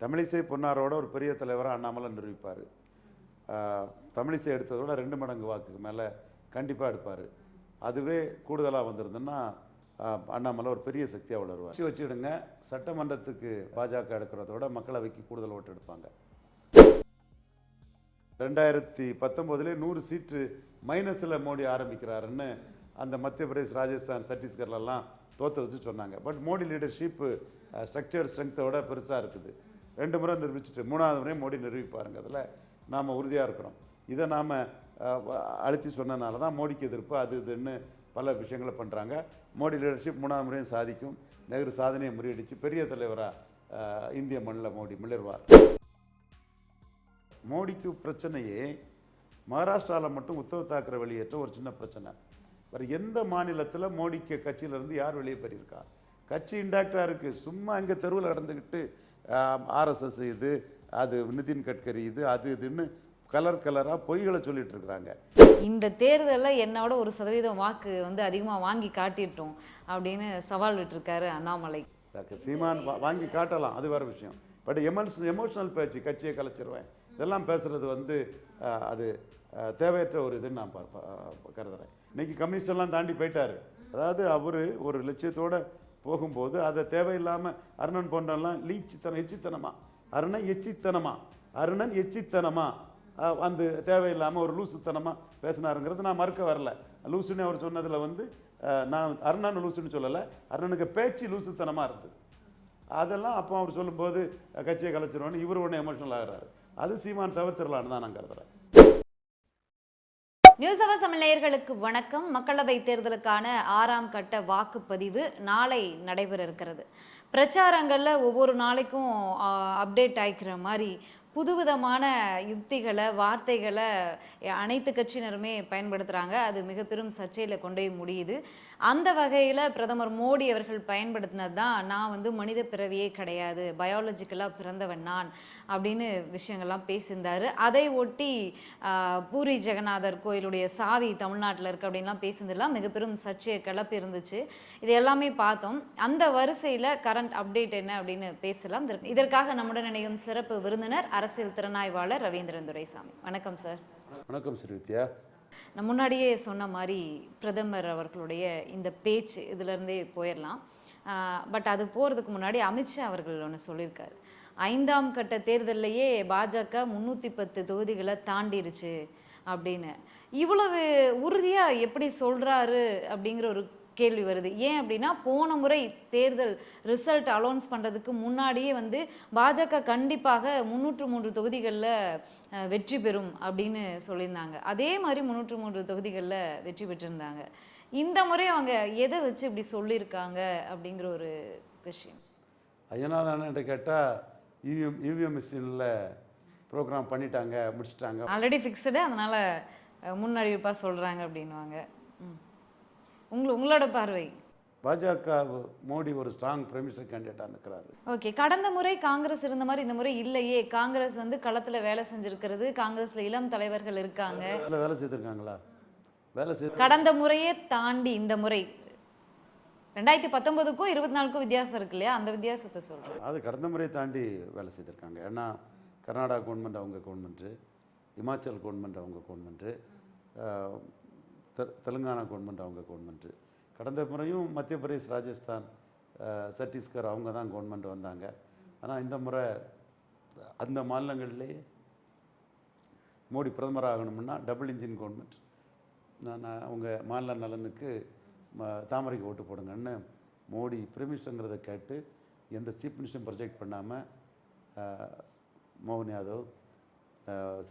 தமிழிசை பொன்னாரோட ஒரு பெரிய தலைவராக அண்ணாமலை நிரூபிப்பார். தமிழிசை எடுத்ததோட ரெண்டு மடங்கு வாக்குக்கு மேலே கண்டிப்பாக எடுப்பார். அதுவே கூடுதலாக வந்திருந்ததுன்னா ஆஹ், அண்ணாமலை ஒரு பெரிய சக்தியாக வளருவார். வச்சு வச்சுடுங்க. சட்டமன்றத்துக்கு பாஜக எடுக்கிறதோட மக்களவைக்கு கூடுதல் ஓட்டு எடுப்பாங்க. ரெண்டாயிரத்தி பத்தொம்போதுலேயே நூறு சீட்டு மைனஸில் மோடி ஆரம்பிக்கிறாருன்னு அந்த மத்திய பிரதேஷ் ராஜஸ்தான் சத்தீஸ்கர்லலாம் தோற்று வச்சு சொன்னாங்க. பட் மோடி லீடர்ஷிப்பு ஸ்ட்ரக்சர் ஸ்ட்ரென்த்தோட பெருசாக இருக்குது. ரெண்டு முறை நிரூபிச்சுட்டு மூணாவது முறையும் மோடி நிரூபிப்பாருங்க அதில். நாம் உறுதியாக இருக்கிறோம். இதை நாம் அழுத்தி சொன்னனால தான் மோடிக்கு எதிர்ப்பு அது இதுன்னு பல விஷயங்களை பண்ணுறாங்க மோடி லீடர்ஷிப் மூணாவது முறையும் சாதிக்கும். நெஹ்ரு சாதனையை முறியடித்து பெரிய தலைவராக இந்திய மண்ணில் மோடி மிளர்வார். மோடிக்கு பிரச்சனையே மகாராஷ்டிராவில் மட்டும் உத்தவ் தாக்கரே வெளியேற்ற ஒரு சின்ன பிரச்சனை. வேறு எந்த மாநிலத்தில் மோடிக்கு கட்சியிலேருந்து யார் வெளியே போயிருக்கா? கட்சி இன்டாக்டாக இருக்குது சும்மா இங்கே தெருவில் நடந்துக்கிட்டு ஆர்எஸ்எஸ் இது அது நிதின் கட்கரி இது அது இதுன்னு கலர் கலராக பொய்களை சொல்லிட்டு இருக்கிறாங்க. இந்த தேர்தலில் என்னோட ஒரு சதவீதம் வாக்கு வந்து அதிகமாக வாங்கி காட்டிட்டோம் அப்படின்னு சவால் விட்டுருக்காரு அண்ணாமலை. சீமான் வாங்கி காட்டலாம் அது வேறு விஷயம். பட் எமோஷன் எமோஷனல் பேச்சு கட்சியை கலைச்சிருவேன். இதெல்லாம் பேசுறது வந்து அது தேவையற்ற ஒரு இதுன்னு நான் பா- பா- கருதுறேன். இன்னைக்கு கம்யூனிஸ்ட் எல்லாம் தாண்டி போயிட்டாரு. அதாவது அவர் ஒரு லட்சியத்தோட போகும்போது அதை தேவையில்லாமல் அருணன் போன்றெல்லாம் லீச்சித்தனம் எச்சித்தனமா? அருணன் எச்சித்தனமா? அருணன் எச்சித்தனமா? வந்து தேவையில்லாமல் ஒரு லூசுத்தனமாக பேசினாருங்கிறது நான் மறுக்க வரல. லூசுன்னு அவர் சொன்னதில் வந்து நான் அருணன் லூசுன்னு சொல்லலை அருணனுக்கு பேச்சு லூசுத்தனமாக இருந்தது. அதெல்லாம் அப்போ அவர் சொல்லும்போது கட்சியை கலைச்சிருவோன்னு இவர் ஒன்று எமோஷனல் ஆகிறாரு. அது சீமான் தவிர்த்திடலான்னு தான் நான் கருதுறேன். நியூஸ் அவர் தமிழர்களுக்கு வணக்கம். மக்களவை தேர்தலுக்கான ஆறாம் கட்ட வாக்குப்பதிவு நாளை நடைபெற இருக்கிறது. பிரச்சாரங்களில் ஒவ்வொரு நாளைக்கும் அப்டேட் ஆகிக்கிற மாதிரி புதுவிதமான யுக்திகளை வார்த்தைகளை அனைத்து கட்சியினருமே பயன்படுத்துகிறாங்க அது மிக பெரும் சர்ச்சையில் கொண்டே முடியுது. அந்த வகையில் பிரதமர் மோடி அவர்கள் பயன்படுத்தினது தான் நான் வந்து மனித பிறவியே கிடையாது பயாலஜிக்கலாக பிறந்தவன் நான் அப்படின்னு விஷயங்கள்லாம் பேசியிருந்தார். அதை ஒட்டி பூரி ஜெகநாதர் கோயிலுடைய சாவி தமிழ்நாட்டில் இருக்குது அப்படின்லாம் பேசியிருந்ததுலாம் மிக பெரும் சர்ச்சையை கிளப்பி இருந்துச்சு. இது எல்லாமே பார்த்தோம். அந்த வரிசையில் கரண்ட் அப்டேட் என்ன அப்படின்னு பேசலாம். இதற்காக நம்முடன் நினைக்கும் சிறப்பு விருந்தினர் அரசியல் திறனாய்வாளர் ரவீந்திரன் துரைசாமி. வணக்கம் சார் வணக்கம் ஸ்ரீவித்யா நான் முன்னாடியே சொன்ன மாதிரி பிரதமர் அவர்களுடைய இந்த பேச்சு இதுலேருந்தே போயிடலாம் பட் அது போகிறதுக்கு முன்னாடி அமித்ஷா அவர்கள் ஒன்று சொல்லியிருக்காரு. ஐந்தாம் கட்ட தேர்தல்லையே பாஜக முந்நூற்றி பத்து தொகுதிகளை தாண்டிருச்சு அப்படின்னு. இவ்வளவு உறுதியாக எப்படி சொல்கிறாரு அப்படிங்கிற ஒரு கேள்வி வருது. ஏன் அப்படின்னா போன முறை தேர்தல் ரிசல்ட் அலௌன்ஸ் பண்ணுறதுக்கு முன்னாடியே வந்து பாஜக கண்டிப்பாக முந்நூற்று மூன்று தொகுதிகளில் வெற்றி பெறும் அப்படின்னு சொல்லியிருந்தாங்க. அதே மாதிரி முந்நூற்று மூன்று தொகுதிகளில் வெற்றி பெற்றிருந்தாங்க. இந்த முறை அவங்க எதை வச்சு இப்படி சொல்லியிருக்காங்க அப்படிங்கிற ஒரு விஷயம். ஐயனாதான்ட்டு கேட்டால் யூவிஎம் யூவிஎம் மிஷினில் ப்ரோக்ராம் பண்ணிட்டாங்க முடிச்சிட்டாங்க. ஆல்ரெடி ஃபிக்ஸ்டு அதனால் முன்னறிவிப்பாக சொல்கிறாங்க அப்படின்வாங்க ம். உங்களு உங்களோட பார்வை. பாஜக மோடி ஒரு ஸ்ட்ராங் பிரைமினிஸ்டர் கேண்டிடேட்டாக நிற்கிறாரு ஓகே கடந்த முறை காங்கிரஸ் இருந்த மாதிரி இந்த முறை இல்லையே. காங்கிரஸ் வந்து களத்துல வேலை செஞ்சிருக்கிறது. காங்கிரஸ்ல இளம் தலைவர்கள் இருக்காங்க. வேலை செய்திருக்காங்களா? வேலை செய்து கடந்த முறையே தாண்டி இந்த முறை. ரெண்டாயிரத்தி பத்தொன்பதுக்கும் இருபத்தி நாலுக்கும் வித்தியாசம் இருக்கு இல்லையா? அந்த வித்தியாசத்தை சொல்றேன். அது கடந்த முறையை தாண்டி வேலை செய்திருக்காங்க. ஏன்னா கர்நாடகா கவர்மெண்ட் அவங்க கவர்மெண்ட்டு இமாச்சல் கவர்மெண்ட் அவங்க கவர்மெண்ட்டு தெலுங்கானா கவர்மெண்ட் அவங்க கவர்மெண்ட்டு கடந்த முறையும் மத்திய பிரதேஷ் ராஜஸ்தான் சட்டீஸ்கர் சத்தீஸ்கர் அவங்க தான் கவர்மெண்ட் வந்தாங்க. ஆனால் இந்த முறை அந்த மாநிலங்கள்லேயே மோடி பிரதமர் ஆகணும்னா டபுள் இன்ஜின் கவர்மெண்ட் நான் அவங்க மாநில நலனுக்கு ம- தாமரைக்கு ஓட்டு போடுங்கன்னு மோடி பிரமிஷங்கிறத கேட்டு எந்த சீஃப் மினிஸ்டரும் ப்ரொஜெக்ட் பண்ணாமல் மோகன் யாதவ்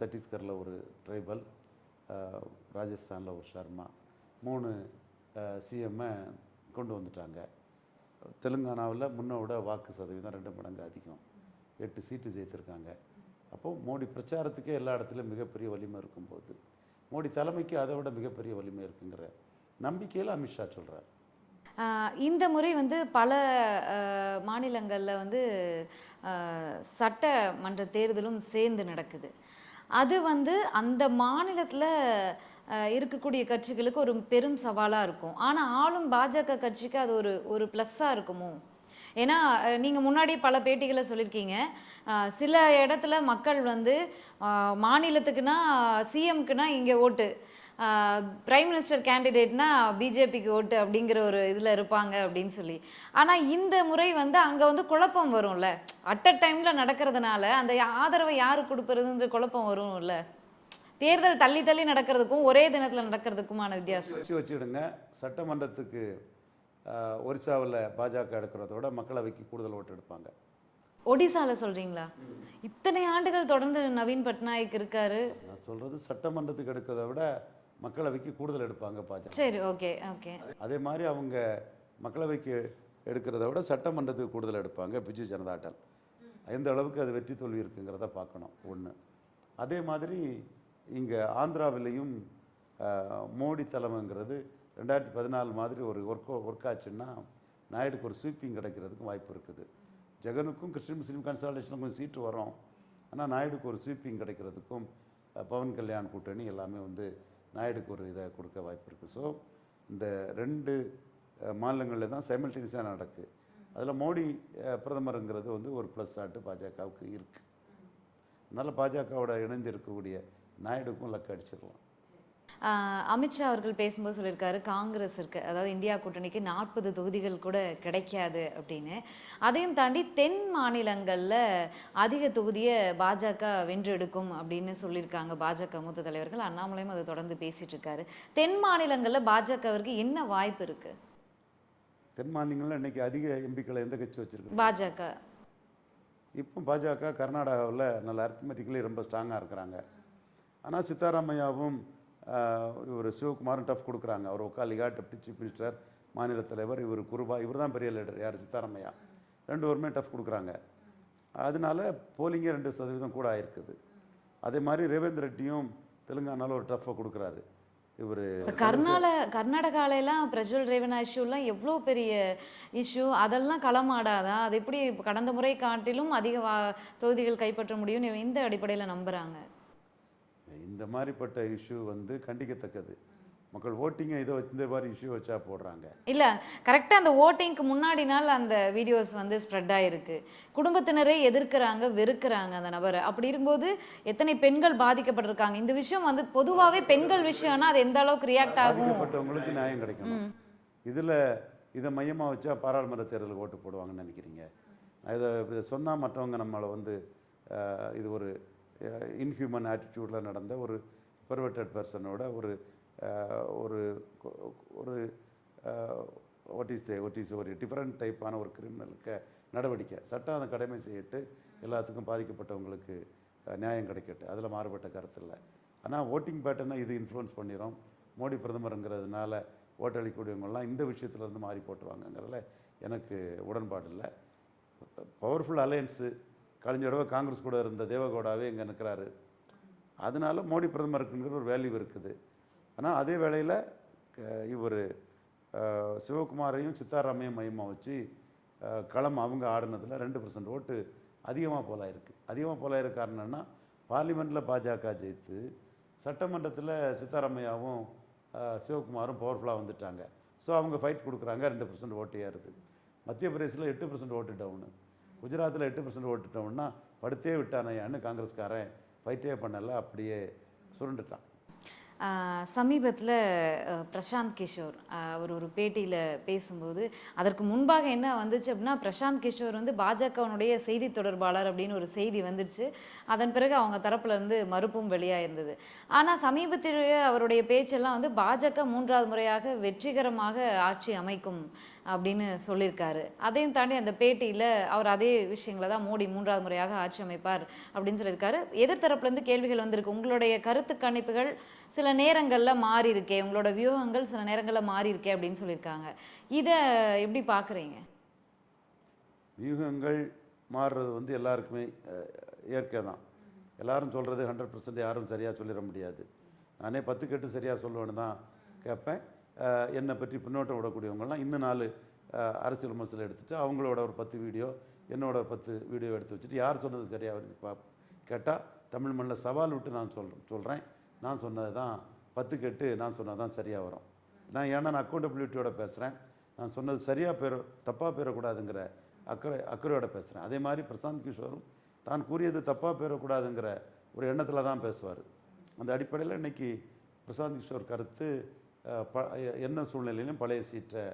சட்டீஸ்கரில் சத்தீஸ்கரில் ஒரு ட்ரைபல் ராஜஸ்தானில் ஒரு சர்மா. மூணு சிஎம்மை கொண்டு வந்துட்டாங்க. தெலுங்கானாவில் முன்னோட விட வாக்கு சதவீதம் ரெண்டு மடங்கு அதிகம். எட்டு சீட்டு ஜெயித்திருக்காங்க. அப்போது மோடி பிரச்சாரத்துக்கே எல்லா இடத்துலையும் மிகப்பெரிய வலிமை இருக்கும்போது மோடி தலைமைக்கு அதை விட மிகப்பெரிய வலிமை இருக்குங்கிற நம்பிக்கையில் அமித்ஷா சொல்கிறார் இந்த முறை வந்து பல மாநிலங்களில் வந்து சட்டமன்ற தேர்தலும் சேர்ந்து நடக்குது. அது வந்து அந்த மாநிலத்தில் இருக்கக்கூடிய கட்சிகளுக்கு ஒரு பெரும் சவாலாக இருக்கும். ஆனால் ஆளும் பாஜக கட்சிக்கு அது ஒரு ஒரு ப்ளஸ்ஸாக இருக்குமோ? ஏன்னா நீங்கள் முன்னாடி பல பேட்டிகளை சொல்லியிருக்கீங்க சில இடத்துல மக்கள் வந்து மாநிலத்துக்குன்னா சிஎம்க்குன்னா இங்கே ஓட்டு. பிரைம் மினிஸ்டர் கேண்டிடேட்னா பிஜேபிக்கு ஓட்டு அப்படிங்கிற ஒரு இதில் இருப்பாங்க அப்படின்னு சொல்லி. ஆனால் இந்த முறை வந்து அங்கே வந்து குழப்பம் வரும்ல. அட் அ டைமில் நடக்கிறதுனால அந்த ஆதரவை யாருக்கு கொடுப்பதுன்ற குழப்பம் வரும்ல. தேர்தல் தள்ளி தள்ளி நடக்கிறதுக்கும் ஒரே தினத்தில் நடக்கிறதுக்குமான வித்தியாசம். வச்சு வச்சுடுங்க. சட்டமன்றத்துக்கு ஒரிசாவில் பாஜக எடுக்கிறதோட மக்களவைக்கு கூடுதல் ஓட்டு எடுப்பாங்க. ஒடிசால சொல்றீங்களா? இத்தனை ஆண்டுகள் தொடர்ந்து நவீன் பட்நாயக் இருக்காரு. நான் சொல்கிறது சட்டமன்றத்துக்கு எடுக்கிறத விட மக்களவைக்கு கூடுதல் எடுப்பாங்க பாஜக சரி ஓகே ஓகே. அதே மாதிரி அவங்க மக்களவைக்கு எடுக்கிறத விட சட்டமன்றத்துக்கு கூடுதல் எடுப்பாங்க பிஜு ஜனதாதள் எந்த அளவுக்கு அது வெற்றி தோல்வி இருக்குங்கிறத பார்க்கணும் ஒன்று அதே மாதிரி இங்கே ஆந்திராவிலையும் மோடி தலைமைங்கிறது ரெண்டாயிரத்தி பதினாலு மாதிரி ஒரு ஒர்க் ஒர்க் ஆச்சுன்னா நாயுடுக்கு ஒரு ஸ்வீப்பிங் கிடைக்கிறதுக்கும் வாய்ப்பு இருக்குது. ஜெகனுக்கும் கிறிஸ்டின் முஸ்லீம் கன்சால்டேஷனுக்கும் கொஞ்சம் சீட்டு வரும். ஆனால் நாயுடுக்கு ஒரு ஸ்வீப்பிங் கிடைக்கிறதுக்கும் பவன் கல்யாண் கூட்டணி எல்லாமே வந்து நாயுடுக்கு ஒரு இதை கொடுக்க வாய்ப்பு இருக்குது ஸோ இந்த ரெண்டு மாநிலங்களில் தான் சைமல்டேனியஸாக நடக்கு. அதில் மோடி பிரதமருங்கிறது வந்து ஒரு ப்ளஸ் ஆட்டு பாஜகவுக்கு இருக்குது அதனால் பாஜகவோட இணைந்து இருக்கக்கூடிய நாயுடுக்கும் லக்கு அடிச்சிடலாம். அமித்ஷா அவர்கள் பேசும்போது சொல்லியிருக்காரு காங்கிரஸ் இருக்கு. அதாவது இந்தியா கூட்டணிக்கு நாற்பது தொகுதிகள் கூட கிடைக்காது அப்படின்னு. அதையும் தாண்டி தென் மாநிலங்கள்ல அதிக தொகுதியை பாஜக வென்றெடுக்கும் அப்படின்னு சொல்லியிருக்காங்க பாஜக மூத்த தலைவர்கள். அண்ணாமலையும் அதை தொடர்ந்து பேசிட்டு இருக்காரு. தென் மாநிலங்கள்ல பாஜகவிற்கு என்ன வாய்ப்பு இருக்கு? தென் மாநிலங்களில் இன்றைக்கி அதிக எம்பிக்களை எந்த கட்சி வச்சுருக்கு பாஜக. இப்போ பாஜக கர்நாடகாவில் நல்ல அர்த்தமெட்டிக்கலி ரொம்ப ஸ்ட்ராங்காக இருக்கிறாங்க. ஆனால் சித்தாராமையாவும் இவர் சிவகுமாரும் டஃப் கொடுக்குறாங்க. அவர் உக்காலிகா டெப்டி சீஃப் மினிஸ்டர் மாநில தலைவர் இவர் குருபா இவர் தான் பெரிய லீடர் யார்? சித்தாராமையா ரெண்டு பேருமே டஃப் கொடுக்குறாங்க. அதனால போலிங்கே ரெண்டு சதவீதம் கூட ஆயிருக்குது. அதே மாதிரி ரேவேந்திர ரெட்டியும் தெலுங்கானால ஒரு டஃப்பை கொடுக்குறாரு. இவர் கர்நாடக கர்நால கர்நாடகால எல்லாம் ரேவனா இஷ்யூலாம் எவ்வளோ பெரிய இஷ்யூ? அதெல்லாம் களமாடாதா? அது எப்படி கடந்த முறை காட்டிலும் அதிக வா- தொகுதிகள் கைப்பற்ற முடியும்னு இந்த அடிப்படையில் நம்புகிறாங்க இந்த மாதிரிப்பட்ட இஷ்யூ வந்து கண்டிக்கத்தக்கது. மக்கள் ஓட்டிங்கை இதை வச்சு இந்த மாதிரி இஷ்யூ வச்சா போடுறாங்க. இல்ல கரெக்டா அந்த ஓட்டிங்க்கு முன்னாடி நாள் அந்த வீடியோஸ் வந்து ஸ்ப்ரெட் ஆயிருக்கு. குடும்பத்தினரே எதிர்க்கிறாங்க வெறுக்கிறாங்க அந்த நபரை. அப்படி இருக்கும்போது எத்தனை பெண்கள் பாதிக்கப்பட்டிருக்காங்க? இந்த விஷயம் வந்து பொதுவாவே பெண்கள் விஷயம்னா அது எந்த அளவுக்கு ரியாக்ட் ஆகும்? பாதிக்கப்பட்டவங்களுக்கு நியாயம் கிடைக்கணும். இதில் இதை மையமாக வச்சா பாராளுமன்ற தேர்தலுக்கு ஓட்டு போடுவாங்கன்னு நினைக்கிறீங்க? இதை இதை சொன்னால் மற்றவங்க நம்மளை வந்து இது ஒரு இன்ஹியூமன் ஆட்டிடியூடில் நடந்த ஒரு பெர்வெட்டட் பர்சனோட ஒரு ஒரு ஒரு ஒட் இஸ் ஒட் இஸ் ஒரு டிஃப்ரெண்ட் டைப்பான ஒரு கிரிமினலுக்கு நடவடிக்கை. சட்டம் அதை கடமை செய்யிட்டு எல்லாத்துக்கும் பாதிக்கப்பட்டவங்களுக்கு நியாயம் கிடைக்கட்டு. அதில் மாறுபட்ட கருத்து இல்லை. ஆனால் ஓட்டிங் பேட்டர்னை இது இன்ஃப்ளூன்ஸ் பண்ணிடும் மோடி பிரதமருங்கிறதுனால ஓட்டளிக்கூடியவங்களாம் இந்த விஷயத்துலேருந்து மாறி போட்டுருவாங்கங்கிறதுல எனக்கு உடன்பாடு இல்லை. பவர்ஃபுல் அலையன்ஸு கழிஞ்ச தடவை காங்கிரஸ் கூட இருந்த தேவகவுடாவே இங்கே நிற்கிறாரு அதனால மோடி பிரதமருக்குங்கிற ஒரு வேல்யூ இருக்குது. ஆனால் அதே வேளையில் இவர் சிவகுமாரையும் சித்தாராமையும் மையமாக வச்சு களம் அவங்க ஆடினதில் ரெண்டு பர்சன்ட் ஓட்டு அதிகமாக போலாயிருக்கு அதிகமாக போலாயிருக்கு காரணம் என்னன்னா பார்லிமெண்ட்டில் பாஜக ஜெயித்து சட்டமன்றத்தில் சித்தாராமையாவும் சிவகுமாரும் பவர்ஃபுல்லாக வந்துட்டாங்க. ஸோ அவங்க ஃபைட் கொடுக்குறாங்க ரெண்டு பர்சன்ட் ஓட்டு ஏறுது. மத்திய பிரதேசில் எட்டு பர்சன்ட் ஓட்டு டவுனு குஜராத்தில் எட்டு பர்சன்ட் ஓட்டுட்டோம்னா படுத்தே விட்டானையான்னு காங்கிரஸ்காரன்? ஃபைட்டே பண்ணலை அப்படியே சுருண்டுட்டான். சமீபத்தில் பிரசாந்த் கிஷோர் அவர் ஒரு பேட்டியில் பேசும்போது அதற்கு முன்பாக என்ன வந்துச்சு அப்படின்னா பிரசாந்த் கிஷோர் வந்து பாஜகவினுடைய செய்தி தொடர்பாளர் அப்படின்னு ஒரு செய்தி வந்துச்சு. அதன் பிறகு அவங்க தரப்புலேருந்து மறுப்பும் வெளியாக இருந்தது ஆனால் சமீபத்திலேயே அவருடைய பேச்செல்லாம் வந்து பாஜக மூன்றாவது முறையாக வெற்றிகரமாக ஆட்சி அமைக்கும் அப்படின்னு சொல்லியிருக்காரு. அதையும் தாண்டி அந்த பேட்டியில் அவர் அதே விஷயங்களை தான் மோடி மூன்றாவது முறையாக ஆட்சி அமைப்பார் அப்படின்னு சொல்லியிருக்காரு. எதிர்த்தரப்புலேருந்து கேள்விகள் வந்திருக்கு. உங்களுடைய கருத்து கணிப்புகள் சில நேரங்களில் மாறி இருக்கே உங்களோட வியூகங்கள் சில நேரங்களில் மாறி இருக்கே அப்படின்னு சொல்லியிருக்காங்க. இதை எப்படி பார்க்குறீங்க வியூகங்கள் மாறுறது வந்து எல்லாருக்குமே இயற்கை தான். எல்லாரும் சொல்கிறது ஹண்ட்ரட் பர்சன்ட் யாரும் சரியாக சொல்லிட முடியாது. நானே பத்து கெட்டு சரியாக சொல்லுவேன்னு தான் கேட்பேன். என்னை பற்றி பின்னோட்டம் விடக்கூடியவங்கள்லாம் இன்னும் நாலு அரசியல் விமர்சனம் எடுத்துகிட்டு அவங்களோட ஒரு பத்து வீடியோ என்னோட பத்து வீடியோ எடுத்து வச்சுட்டு யார் சொன்னது சரியாக வருது பா கேட்டால் தமிழ் மண்ணில் சவால் விட்டு நான் சொல்கிறேன் சொல்கிறேன் நான் சொன்னது தான் பத்து கெட்டு நான் சொன்னது தான் சரியாக வரும். நான் ஏன்னா நான் அக்கௌண்டபிலிட்டியோட பேசுகிறேன் நான் சொன்னது சரியாக பேர தப்பாக பேரக்கூடாதுங்கிற அக்கறை அக்கறையோட பேசுகிறேன் அதே மாதிரி பிரசாந்த் கிஷோரும் தான் கூறியது தப்பாக பேரக்கூடாதுங்கிற ஒரு எண்ணத்தில் தான் பேசுவார். அந்த அடிப்படையில் இன்றைக்கி பிரசாந்த் கிஷோர் கருத்து ப என்ன சூழ்நிலையிலும் பழைய சீட்டை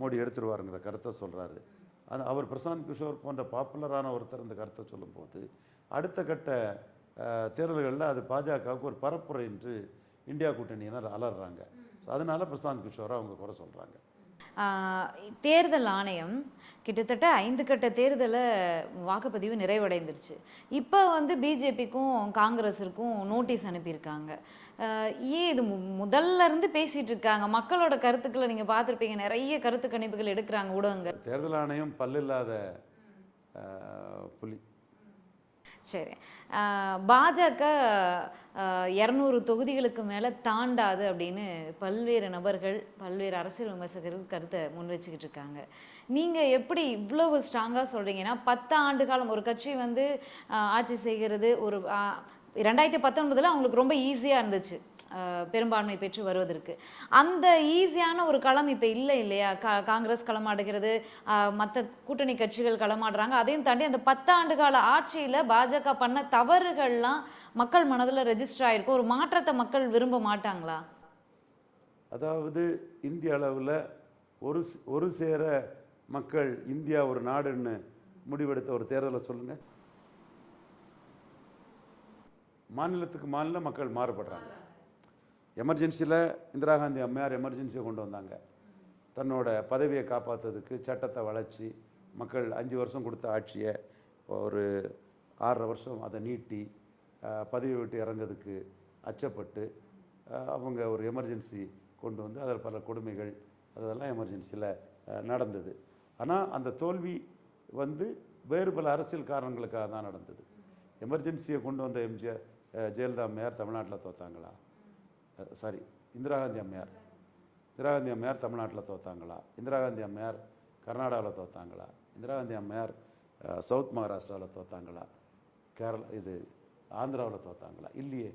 மோடி எடுத்துருவாருங்கிற கருத்தை சொல்கிறாரு அது அவர் பிரசாந்த் கிஷோர் போன்ற பாப்புலரான ஒருத்தர் இந்த கருத்தை சொல்லும்போது அடுத்த கட்ட தேர்தல்களில் அது பாஜகவுக்கு ஒரு பரப்புரை என்று இந்தியா கூட்டணியினர் அலறாங்க. ஸோ அதனால பிரசாந்த் கிஷோரை அவங்க குறை சொல்கிறாங்க தேர்தல் ஆணையம் கிட்டத்தட்ட ஐந்து கட்ட தேர்தலை வாக்குப்பதிவு நிறைவடைந்துருச்சு. இப்போ வந்து பிஜேபிக்கும் காங்கிரஸிற்கும் நோட்டீஸ் அனுப்பியிருக்காங்க. ஏன் இது முதல்ல இருந்து பேசிட்டு இருக்காங்க? மக்களோட கருத்துக்களை நீங்க பார்த்திருப்பீங்க. நிறைய கருத்து கணிப்புகள் எடுக்கிறாங்க ஊடகங்கள். தேர்தல் ஆணையம் பல்லில்லாத புலி. சரி. பாஜக இரநூறு தொகுதிகளுக்கு மேலே தாண்டாது அப்படின்னு பல்வேறு நபர்கள் பல்வேறு அரசியல் விமர்சகர்கள் கருத்தை முன் வச்சுக்கிட்டு இருக்காங்க. நீங்கள் எப்படி இவ்வளவு ஸ்ட்ராங்காக சொல்கிறீங்கன்னா பத்து ஆண்டு காலம் ஒரு கட்சி வந்து ஆட்சி செய்கிறது ஒரு ரெண்டாயிரத்தி பத்தொன்பதில் அவங்களுக்கு ரொம்ப ஈஸியாக இருந்துச்சு. பெரும்பான்மை பெற்று வருவதற்கு. அந்த ஈஸியான ஒரு களம் இப்போ இல்லை இல்லையா? கா காங்கிரஸ் களமாடுகிறது மற்ற கூட்டணி கட்சிகள் களமாடுறாங்க. அதையும் தாண்டி அந்த பத்தாண்டு கால ஆட்சியில் பாஜக பண்ண தவறுகள்லாம் மக்கள் மனதில் ரெஜிஸ்டர் ஆகிருக்கும் ஒரு மாற்றத்தை மக்கள் விரும்ப மாட்டாங்களா? அதாவது இந்திய அளவில் ஒரு ஒரு சேர மக்கள் இந்தியா ஒரு நாடுன்னு முடிவெடுத்த ஒரு தேர்தலை சொல்லுங்கள் மாநிலத்துக்கு மாநிலம் மக்கள் மாறுபடுறாங்க. எமர்ஜென்சியில் இந்திரா காந்தி அம்மையார் எமர்ஜென்சியை கொண்டு வந்தாங்க. தன்னோட பதவியை காப்பாற்றுறதுக்கு சட்டத்தை வளர்ச்சி மக்கள் அஞ்சு வருஷம் கொடுத்த ஆட்சியை ஒரு ஆறரை வருஷம் அதை நீட்டி பதவி விட்டு இறங்கிறதுக்கு அச்சப்பட்டு அவங்க ஒரு எமர்ஜென்சி கொண்டு வந்து அதில் பல கொடுமைகள் அதெல்லாம் எமர்ஜென்சியில் நடந்தது. ஆனால் அந்த தோல்வி வந்து வேறு பல அரசியல் காரணங்களுக்காக தான் நடந்தது. எமர்ஜென்சியை கொண்டு வந்த எம்ஜிஆர் ஜெயலலிதா அம்மையார் தமிழ்நாட்டில் தோத்தாங்களா? சாரி இந்திரா காந்தி அம்மையார். இந்திரா காந்தி அம்மையார் தமிழ்நாட்டில் தோத்தாங்களா? இந்திரா காந்தி அம்மையார் கர்நாடகாவில் தோத்தாங்களா? இந்திரா காந்தி அம்மையார் சவுத் மகாராஷ்டிராவில் தோத்தாங்களா? கேரளா இது ஆந்திராவில் தோத்தாங்களா? இல்லையே.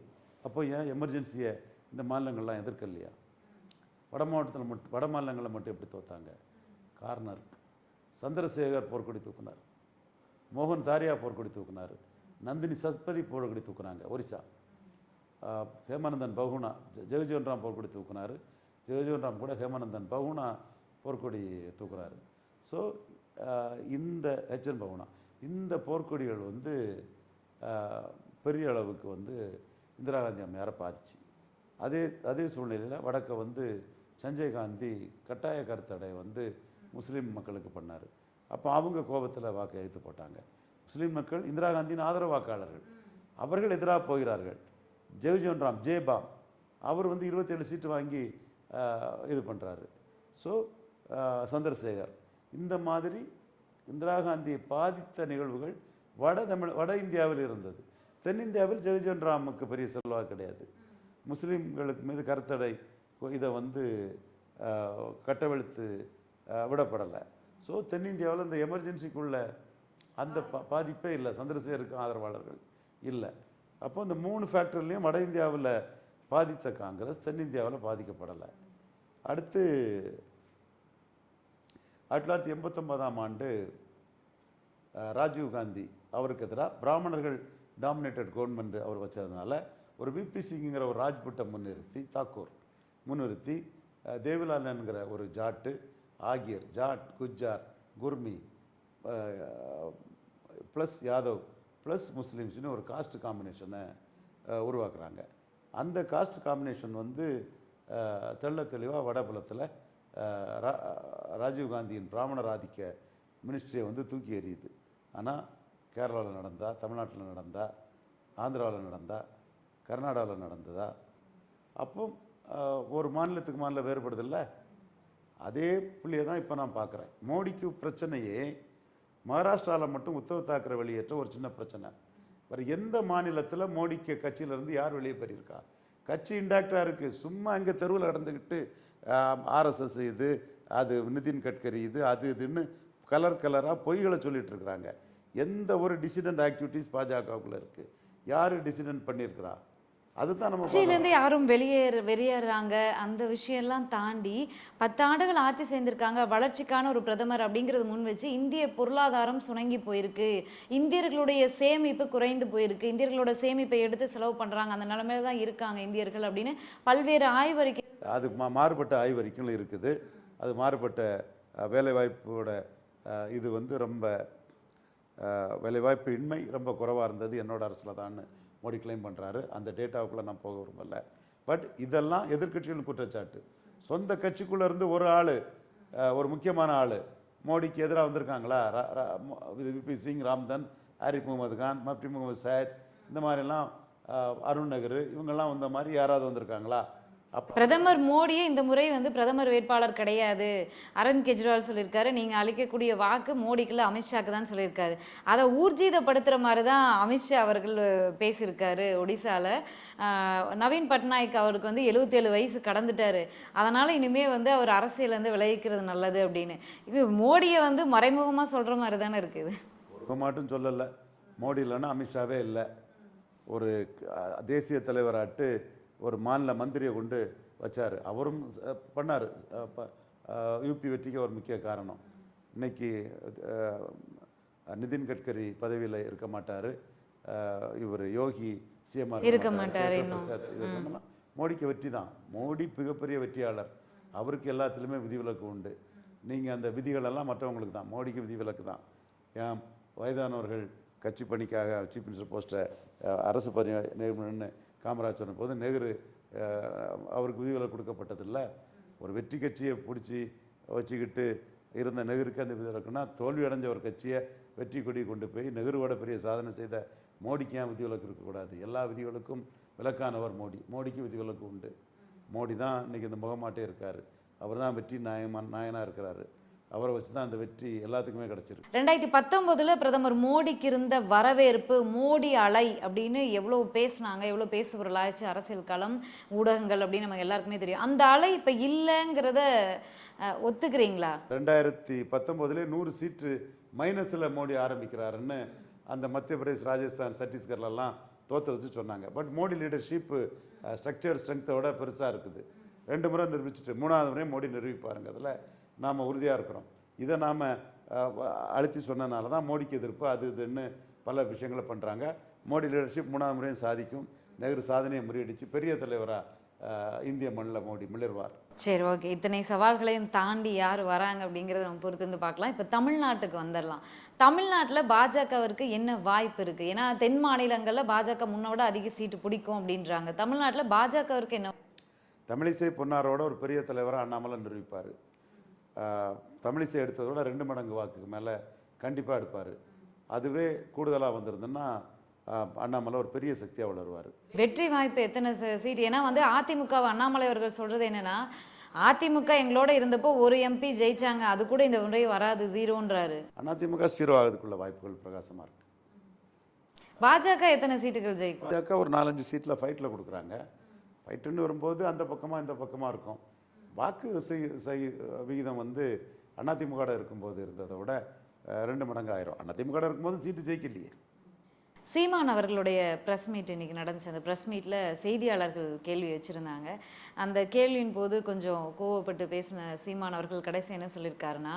அப்போ ஏன் எமர்ஜென்சியை இந்த மாநிலங்கள்லாம் எதிர்க்கலையா வட மாவட்டத்தில் மட்டும் வட மாநிலங்களில் மட்டும் எப்படி தோத்தாங்க? காரணம் சந்திரசேகர் போர்க்கொடி தூக்குனார். மோகன் தாரியா போர்க்கொடி தூக்குனார். நந்தினி சத்பதி போர்க்கொடி தூக்குனாங்க ஒரிசா. ஹேமானந்தன் பகுனா ஜெ- ஜெகஜீவன் ராம் போர்க்கொடி தூக்குனார். ஜெகஜீவன் ராம் கூட ஹேமானந்தன் பகுனா போர்க்கொடி தூக்குறாரு ஸோ இந்த ஹெச்என் பகுனா இந்த போர்க்கொடிகள் வந்து பெரிய அளவுக்கு வந்து இந்திரா காந்தி அம்மையாரை பாதிச்சு. அதே அதே சூழ்நிலையில் வடக்க வந்து சஞ்சய் காந்தி கட்டாய கருத்தடை வந்து முஸ்லீம் மக்களுக்கு பண்ணார். அப்போ அவங்க கோபத்தில் வாக்கு எழுத்து போட்டாங்க. முஸ்லீம் மக்கள் இந்திரா காந்தியின் ஆதரவாக்காளர்கள். அவர்கள் எதிராக போகிறார்கள். ஜெகஜீவன் ராம் ஜேபாம் அவர் வந்து இருபத்தேழு சீட்டு வாங்கி இது பண்ணுறாரு ஸோ சந்திரசேகர். இந்த மாதிரி இந்திரா காந்தியை பாதித்த நிகழ்வுகள் வட தமிழ் வட இந்தியாவில் இருந்தது. தென்னிந்தியாவில் ஜெகஜீவன் ராமுக்கு பெரிய செல்வாக்கு கிடையாது. முஸ்லீம்களுக்கு மீது கருத்தடை இதை வந்து ஆஹ், கட்டவிழ்த்து விடப்படலை. ஸோ தென்னிந்தியாவில் இந்த எமர்ஜென்சிக்குள்ள அந்த பாதிப்பே இல்லை. சந்திரசேகருக்கு ஆதரவாளர்கள் இல்லை. அப்போ இந்த மூணு ஃபேக்டர்லேயும் வட இந்தியாவில் பாதித்த காங்கிரஸ் தென்னிந்தியாவில் பாதிக்கப்படலை. அடுத்து ஆயிரத்தி தொள்ளாயிரத்தி எண்பத்தொன்பதாம் ஆண்டு ராஜீவ் காந்தி அவருக்கு எதிராக பிராமணர்கள் டாமினேட்டட் கவர்மெண்ட் அவர் வச்சதுனால ஒரு விபி சிங்கிற ஒரு ராஜ்புட்டை முன்னிறுத்தி தாக்கூர் முன்னிறுத்தி அஹ், தேவிலாலன்கிற ஒரு ஜாட்டு ஆகியர் ஜாட் குஜார் குர்மி ப்ளஸ் யாதவ் ப்ளஸ் முஸ்லீம்ஸ்னு ஒரு காஸ்ட் காம்பினேஷனை உருவாக்குறாங்க. அந்த காஸ்ட் காம்பினேஷன் வந்து தெள்ள தெளிவாக வடபுலத்தில் ராஜீவ் காந்தியின் பிராமணர் ஆதிக்க மினிஸ்ட்ரியை வந்து தூக்கி எறியுது. ஆனால் கேரளாவில் நடந்தா தமிழ்நாட்டில் நடந்தா ஆந்திராவில் நடந்தா கர்நாடகாவில் நடந்ததா? அப்போ ஒரு மாநிலத்துக்கு மாநிலம் வேறுபடுதில்ல அதே புள்ளியை தான் இப்போ நான் பார்க்குறேன் மோடிக்கு பிரச்சனையே மகாராஷ்டிராவில் மட்டும் உத்தவ் தாக்கரே வெளியேற்ற ஒரு சின்ன பிரச்சனை. வேறு எந்த மாநிலத்தில் மோடிக்கு கட்சியிலேருந்து யார் வெளியே போயிருக்கா? கட்சி இண்டாக்டாக இருக்குது சும்மா இங்கே தெருவில் நடந்துக்கிட்டு ஆர்எஸ்எஸ் இது அது நிதின் கட்கரி இது அது இதுன்னு கலர் கலராக பொய்களை சொல்லிட்டு இருக்கிறாங்க. எந்த ஒரு டிசிடென்ட் ஆக்டிவிட்டீஸ் பாஜகவுக்குள்ளே இருக்குது யார் டிசிடென்ட் பண்ணியிருக்கிறா? அதுதான் நம்ம கட்சியிலேருந்து யாரும் வெளியேற வெளியேறாங்க. அந்த விஷயம்லாம் தாண்டி பத்து ஆண்டுகள் ஆட்சி செய்திருக்காங்க வளர்ச்சிக்கான ஒரு பிரதமர் அப்படிங்கிறது முன் வச்சு இந்திய பொருளாதாரம் சுணங்கி போயிருக்கு. இந்தியர்களுடைய சேமிப்பு குறைந்து போயிருக்கு. இந்தியர்களோட சேமிப்பை எடுத்து செலவு பண்றாங்க. அந்த நிலைமையில தான் இருக்காங்க இந்தியர்கள் அப்படின்னு பல்வேறு ஆய்வறிக்கை அது மா மாறுபட்ட ஆய்வறிக்கைகள் இருக்குது. அது மாறுபட்ட வேலைவாய்ப்போட இது வந்து ரொம்ப வேலைவாய்ப்பு இன்மை ரொம்ப குறைவாக இருந்தது என்னோட அரசில் தான்னு மோடி கிளைம் பண்ணுறாரு அந்த டேட்டாவுக்குள்ளே நான் போக விரும்பல. பட் இதெல்லாம் எதிர்கட்சிகள் குற்றச்சாட்டு. சொந்த கட்சிக்குள்ளேருந்து ஒரு ஆள் ஒரு முக்கியமான ஆள் மோடிக்கு எதிராக வந்திருக்காங்களா? ரா- இது விபி சிங் ராம்தன் ஆரிஃப் முகமது கான் மப்டி முகமது சையத் இந்த மாதிரிலாம் அருண் நகர் இவங்கெல்லாம் வந்த மாதிரி யாராவது வந்திருக்காங்களா? பிரதமர் மோடியே இந்த முறை வந்து பிரதமர் வேட்பாளர் கிடையாது. அரவிந்த் கெஜ்ரிவால் சொல்லியிருக்காரு நீங்க அளிக்கக்கூடிய வாக்கு மோடிக்குள்ள அமித்ஷாக்கு தான் சொல்லியிருக்காரு. அதை ஊர்ஜிதப்படுத்துற மாதிரி தான் அமித்ஷா அவர்கள் பேசியிருக்காரு ஒடிசால. ஆஹ் நவீன் பட்நாயக் அவருக்கு வந்து 77 வயசு கடந்துட்டாரு. அதனால இனிமே வந்து அவர் அரசியல்ல இருந்து விலகிக்கிறது நல்லது அப்படின்னு. இது மோடியை வந்து மறைமுகமா சொல்ற மாதிரி தானே இருக்குது ஒரு மாட்டும் சொல்லலை. மோடி இல்லைன்னா அமித்ஷாவே இல்லை. ஒரு தேசிய தலைவராட்டு ஒரு மாநில மந்திரியை கொண்டு வச்சார். அவரும் பண்ணார். யூபி வெற்றிக்கு ஒரு முக்கிய காரணம். இன்னைக்கு நிதின் கட்கரி பதவியில் இருக்க மாட்டார். இவர் யோகி சிஎம் இருக்க மாட்டாரு. மோடிக்கு வெற்றி தான். மோடி மிகப்பெரிய வெற்றியாளர். அவருக்கு எல்லாத்துலேயுமே விதிவிலக்கு உண்டு. நீங்கள் அந்த விதிகளெல்லாம் மற்றவங்களுக்கு தான். மோடிக்கு விதிவிலக்கு தான். ஏன்? வயதானவர்கள் கட்சி பணிக்காக சீஃப் மினிஸ்டர் போஸ்ட்டை அரசு பணி நியமனம்னு காமராஜ் சொன்ன போது நெஹ்ரு அவருக்கு விதிவிலக்கு கொடுக்கப்பட்டதில்லை. ஒரு வெற்றி கட்சியை பிடிச்சி வச்சுக்கிட்டு இருந்த நெஹ்ருக்கு அந்த விதிவிலக்குன்னா தோல்வி அடைஞ்ச ஒரு கட்சியை வெற்றி கொடி கொண்டு போய் நெஹ்ருவோட பெரிய சாதனை செய்த மோடிக்கு ஏன் விதிவிலக்கு இருக்கக்கூடாது எல்லா விதிகளுக்கும் விலக்கானவர் மோடி. மோடிக்கு விதிவிலக்கு உண்டு. மோடி தான் இன்னைக்கு இந்த முகமாட்டே இருக்கார். அவர் தான் வெற்றி நாயமா நாயனாக இருக்கிறாரு. அவரை வச்சு தான் அந்த வெற்றி எல்லாத்துக்குமே கிடச்சிருக்கு. ரெண்டாயிரத்தி பத்தொன்பதுல பிரதமர் மோடிக்கு இருந்த வரவேற்பு மோடி அலை அப்படின்னு எவ்வளவு பேசுனாங்க எவ்வளவு பேசுபொருளாச்சு அரசியல் களம் ஊடகங்கள் அப்படின்னு நமக்கு எல்லாருக்குமே தெரியும். அந்த அலை இப்ப இல்லைங்கிறத ஒத்துக்கிறீங்களா? ரெண்டாயிரத்தி பத்தொம்போதுலேயே நூறு சீட்டு மைனஸில் மோடி ஆரம்பிக்கிறாருன்னு அந்த மத்திய பிரதேஷ் ராஜஸ்தான் சத்தீஸ்கர்லலாம் தோற்று வச்சு சொன்னாங்க. பட் மோடி லீடர்ஷிப்பு ஸ்ட்ரக்சர் ஸ்ட்ரென்த்தோட பெருசாக இருக்குது. ரெண்டு முறை நிரூபிச்சுட்டு மூணாவது முறை மோடி நிரூபிப்பாருங்க அதில் நாம் உறுதியாக இருக்கிறோம். இதை நாம் அழுத்தி சொன்னனால தான் மோடிக்கு எதிர்ப்பு அது இதுன்னு பல விஷயங்களை பண்ணுறாங்க மோடி லீடர்ஷிப் மூணாவது முறையும் சாதிக்கும். நெஹ்ரு சாதனையை முறியடித்து பெரிய தலைவராக இந்திய மண்ணில் மோடி மிளர்வார். சரி ஓகே. இத்தனை சவால்களையும் தாண்டி யார் வராங்க அப்படிங்கிறத நம்ம பொறுத்து வந்து பார்க்கலாம். இப்போ தமிழ்நாட்டுக்கு வந்துடலாம். தமிழ்நாட்டில் பாஜகவிற்கு என்ன வாய்ப்பு இருக்கு? ஏன்னா தென் மாநிலங்களில் பாஜக முன்னோட அதிக சீட்டு பிடிக்கும் அப்படின்றாங்க. தமிழ்நாட்டில் பாஜகவிற்கு என்ன தமிழிசை பொன்னாரோட ஒரு பெரிய தலைவராக அண்ணாமலை நிரூபிப்பார். தமிழிசை எடுத்ததோட ரெண்டு மடங்கு வாக்குக்கு மேலே கண்டிப்பாக எடுப்பார். அதுவே கூடுதலாக வந்திருந்ததுன்னா ஆஹ், அண்ணாமலை ஒரு பெரிய சக்தியாக வளருவார். வெற்றி வாய்ப்பு எத்தனை சீட்? ஏன்னா வந்து அதிமுக அண்ணாமலை அவர்கள் சொல்றது என்னன்னா அதிமுக எங்களோட இருந்தப்போ ஒரு எம்பி ஜெயிச்சாங்க அது கூட இந்த முறை வராது ஜீரோன்றாரு. அதிமுக ஜீரோ ஆகிறதுக்குள்ள வாய்ப்புகள் பிரகாசமாக இருக்கு. பாஜக எத்தனை சீட்டுகள் ஜெயிக்கும்? பாஜக ஒரு நாலஞ்சு சீட்டில் ஃபைட்டில் கொடுக்குறாங்க. ஃபைட்டுன்னு வரும்போது அந்த பக்கமாக இந்த பக்கமாக இருக்கும். வாக்கு செய் விகிதம் வந்து அதிமுக இருக்கும்போது இருந்ததை விட ரெண்டு மடங்கு ஆயிரும். அதிமுக இருக்கும்போது சீட்டு ஜெயிக்கலையே. சீமான் அவர்களுடைய ப்ரெஸ் மீட் இன்னைக்கு நடந்துச்சு. அந்த ப்ரெஸ் மீட்டில் செய்தியாளர்கள் கேள்வி வச்சுருந்தாங்க. அந்த கேள்வியின் போது கொஞ்சம் கோவப்பட்டு பேசின சீமான் அவர்கள் கடைசி என்ன சொல்லியிருக்காருன்னா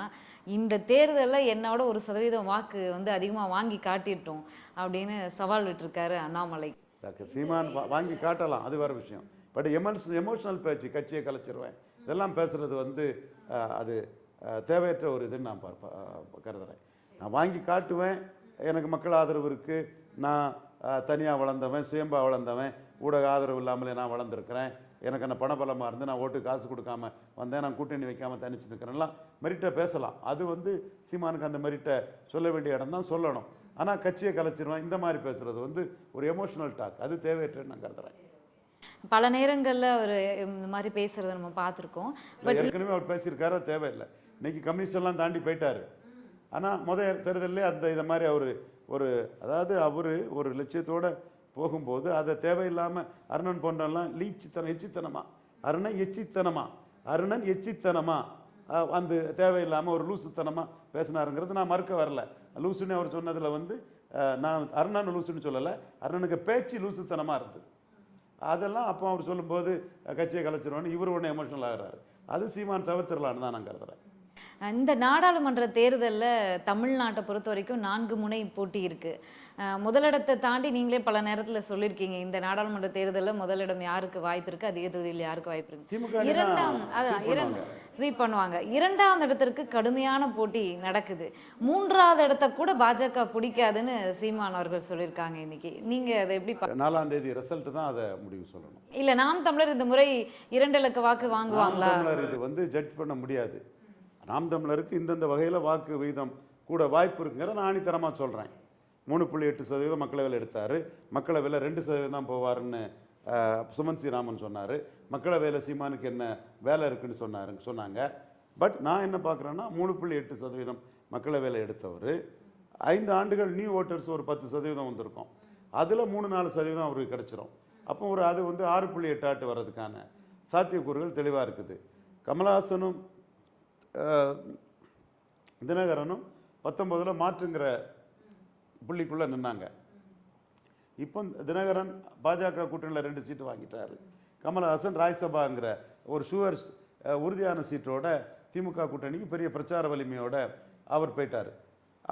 இந்த தேர்தலில் என்னோட ஒரு சதவீதம் வாக்கு வந்து அதிகமாக வாங்கி காட்டிட்டோம் அப்படின்னு சவால் விட்டிருக்காரு அண்ணாமலை. சீமான் வாங்கி காட்டலாம். அது வேறு விஷயம். பட் எமோஷ் எமோஷனல் பேச்சு கட்சியை கலைச்சிருவேன். இதெல்லாம் பேசுகிறது வந்து அது தேவையற்ற ஒரு இதுன்னு நான் பார்ப்ப கருதுகிறேன் நான் வாங்கி காட்டுவேன் எனக்கு மக்கள் ஆதரவு இருக்குது நான் தனியாக வளர்ந்தவன் சுயம்பா வளர்ந்தவன் ஊடக ஆதரவு இல்லாமலே நான் வளர்ந்துருக்கிறேன் எனக்கு அந்த பணபலமாக இருந்து நான் ஓட்டு காசு கொடுக்காம வந்தேன் நான் கூட்டணி வைக்காமல் தனிச்சு நிற்கிறேன்லாம் மெரிட்டை பேசலாம். அது வந்து சீமானுக்கு அந்த மெரிட்டை சொல்ல வேண்டிய இடம் தான் சொல்லணும். ஆனால் கட்சியை கலைச்சிருவேன் இந்த மாதிரி பேசுகிறது வந்து ஒரு எமோஷனல் டாக் அது தேவையற்றன்னு நான் கருதுகிறேன் பல நேரங்களில் அவர் இந்த மாதிரி பேசுறத நம்ம பார்த்துருக்கோம். இல்ல, ஏற்கனவே அவர் பேசியிருக்காரு தேவையில்லை. இன்னைக்கு கம்யூனிஸ்ட் எல்லாம் தாண்டி போயிட்டாரு. ஆனால் முதல் தேர்தல்லே அந்த இதை மாதிரி அவர் ஒரு அதாவது அவர் ஒரு லட்சியத்தோட போகும்போது அதை தேவையில்லாமல் அருணன் போன்றெல்லாம் லீச்சித்தனம் எச்சித்தனமா? அருணன் எச்சித்தனமா? அருணன் எச்சித்தனமா? அந்த தேவையில்லாமல் ஒரு லூசுத்தனமாக பேசினாருங்கிறது நான் மறுக்க வரல. லூசுன்னு அவர் சொன்னதில் வந்து நான் அருணன் லூசுன்னு சொல்லலை. அருணனுக்கு பேச்சு லூசுத்தனமாக இருந்தது. அதெல்லாம் அப்போ அவர் சொல்லும்போது கட்சியை கலைச்சிருவான்னு இவர் ஒன்று எமோஷனல் ஆகிறாரு. அது சீமான் தவிர்த்திடலான்னு தான் நான் கருதுறேன். இந்த நாடாளுமன்ற தேர்தல்ல தமிழ்நாட்டை பொறுத்த வரைக்கும் நான்கு முனை போட்டி இருக்கு. அஹ் முதலிடத்தை தாண்டி நீங்களே பல நேரத்துல சொல்லியிருக்கீங்க இந்த நாடாளுமன்ற தேர்தல்ல முதலிடம் யாருக்கு வாய்ப்பு இருக்கு அதிக தொகுதியில் யாருக்கு வாய்ப்பு இருக்கு? இரண்டாம் அதான் இரண்டு ஸ்வீப் பண்ணுவாங்க. இரண்டாவது இடத்திற்கு கடுமையான போட்டி நடக்குது. மூன்றாவது இடத்த கூட பாஜக பிடிக்காதுன்னு சீமான் அவர்கள் சொல்லியிருக்காங்க இன்னைக்கு. நீங்க அதை எப்படி நாலாம் தேதி ரிசல்ட் தான் அதை முடிவு சொல்லணும். இல்ல நாம் தமிழர் இந்த முறை இரண்டு இலக்க வாக்கு வாங்குவாங்களா? இது வந்து ஜட்ஜ் பண்ண முடியாது. நாம் தமிழருக்கு இந்தந்த வகையில் வாக்கு விகிதம் கூட வாய்ப்பு இருக்குங்கிறத நான் ஆணித்தரமாக சொல்கிறேன் மூணு புள்ளி எட்டு சதவீதம் மக்களவையில் எடுத்தார். மக்களவையில் ரெண்டு சதவீதம் தான் போவாருன்னு சுமன் ஸ்ரீராமன் சொன்னார். மக்களவையில் சீமானுக்கு என்ன வேலை இருக்குன்னு சொன்னாருங்க சொன்னாங்க. பட் நான் என்ன பார்க்குறேன்னா மூணு புள்ளி எட்டு சதவீதம் மக்களவையில் எடுத்தவர். ஐந்து ஆண்டுகள் நியூ ஓட்டர்ஸ் ஒரு பத்து சதவீதம் வந்திருக்கும். அதில் மூணு நாலு சதவீதம் அவருக்கு கிடச்சிரும். அப்போ ஒரு அது வந்து ஆறு புள்ளி எட்டு ஆட்டு வர்றதுக்கான சாத்தியக்கூறுகள் தெளிவாக இருக்குது. கமலஹாசனும் தினகரனும் பத்தொம்போதில் மாற்றுங்கிற புள்ளிக்குள்ளே நின்னாங்க. இப்போ தினகரன் பாஜக கூட்டணியில் ரெண்டு சீட்டு வாங்கிட்டாரு. கமலஹாசன் ராஜ்சபாங்கிற ஒரு ஷுவர் உறுதியான சீட்டோட திமுக கூட்டணிக்கு பெரிய பிரச்சார வலிமையோட அவர் போயிட்டார்.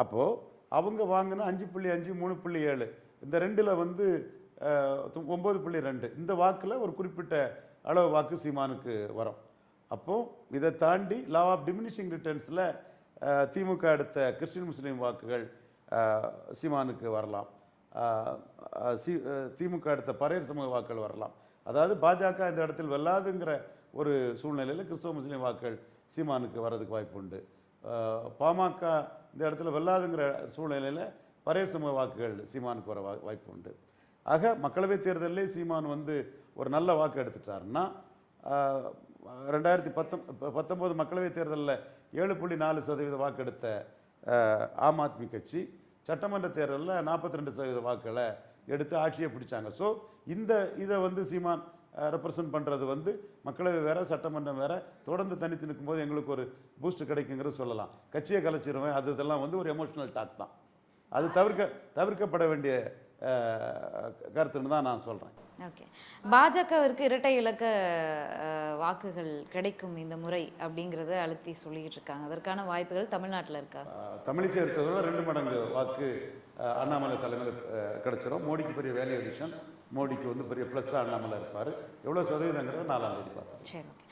அப்போது அவங்க வாங்கின அஞ்சு புள்ளி அஞ்சு மூணு புள்ளி ஏழு இந்த ரெண்டில் வந்து ஒம்பது புள்ளி ரெண்டு இந்த வாக்கில் ஒரு குறிப்பிட்ட அளவு வாக்கு சீமானுக்கு வரும். அப்போது இதை தாண்டி லா ஆஃப் டிமினிஷிங் ரிட்டர்ன்ஸில் திமுக எடுத்த கிறிஸ்டின் முஸ்லீம் வாக்குகள் சீமானுக்கு வரலாம். சி திமுக எடுத்த பரையர் சமூக வாக்குகள் வரலாம். அதாவது பாஜக இந்த இடத்தில் வெல்லாதுங்கிற ஒரு சூழ்நிலையில் கிறிஸ்தவ முஸ்லீம் வாக்குகள் சீமானுக்கு வர்றதுக்கு வாய்ப்பு உண்டு. பாமக இந்த இடத்துல வெல்லாதுங்கிற சூழ்நிலையில் பரையர் சமூக வாக்குகள் சீமானுக்கு வர வாய்ப்பு உண்டு. ஆக மக்களவைத் தேர்தலில் சீமான் வந்து ஒரு நல்ல வாக்கு எடுத்துட்டாருன்னா ரெண்டாயிரத்தி பத்தொம் பத்தொம்போது மக்களவைத் தேர்தலில் ஏழு புள்ளி நாலு சதவீத வாக்கெடுத்த ஆம் ஆத்மி கட்சி சட்டமன்ற தேர்தலில் நாற்பத்தி ரெண்டு சதவீத வாக்களை எடுத்து ஆட்சியை பிடிச்சாங்க. ஸோ இந்த இதை வந்து சீமான் ரெப்ரசன்ட் பண்ணுறது வந்து மக்களவை வேறு சட்டமன்றம் வேற தொடர்ந்து தனித்து நிற்கும்போது எங்களுக்கு ஒரு பூஸ்ட் கிடைக்குங்கிறது சொல்லலாம். கட்சியை கலைச்சிருவேன் அது இதெல்லாம் வந்து ஒரு எமோஷனல் டாக் தான். அது தவிர்க்க தவிர்க்கப்பட வேண்டிய கருத்துன்னு தான் நான் சொல்கிறேன் ஓகே. பாஜகவிற்கு இரட்டை இலக்க வாக்குகள் கிடைக்கும் இந்த முறை அப்படிங்கறத அழுத்தி சொல்லிட்டு இருக்காங்க. அதற்கான வாய்ப்புகள் தமிழ்நாட்டுல இருக்கா? தமிழிசை எடுத்ததோட ரெண்டு மடங்கு வாக்கு அண்ணாமலை தலைமையில் கிடைச்சிரும். மோடிக்கு பெரிய வேல்யூ அடிஷன் மோடிக்கு வந்து பெரிய ப்ளஸ்ஸாக அண்ணாமலை இருப்பார். எவ்வளோ சதவீதங்கிறத நாலாம் தேதி பார்ப்போம் சரி ஓகே.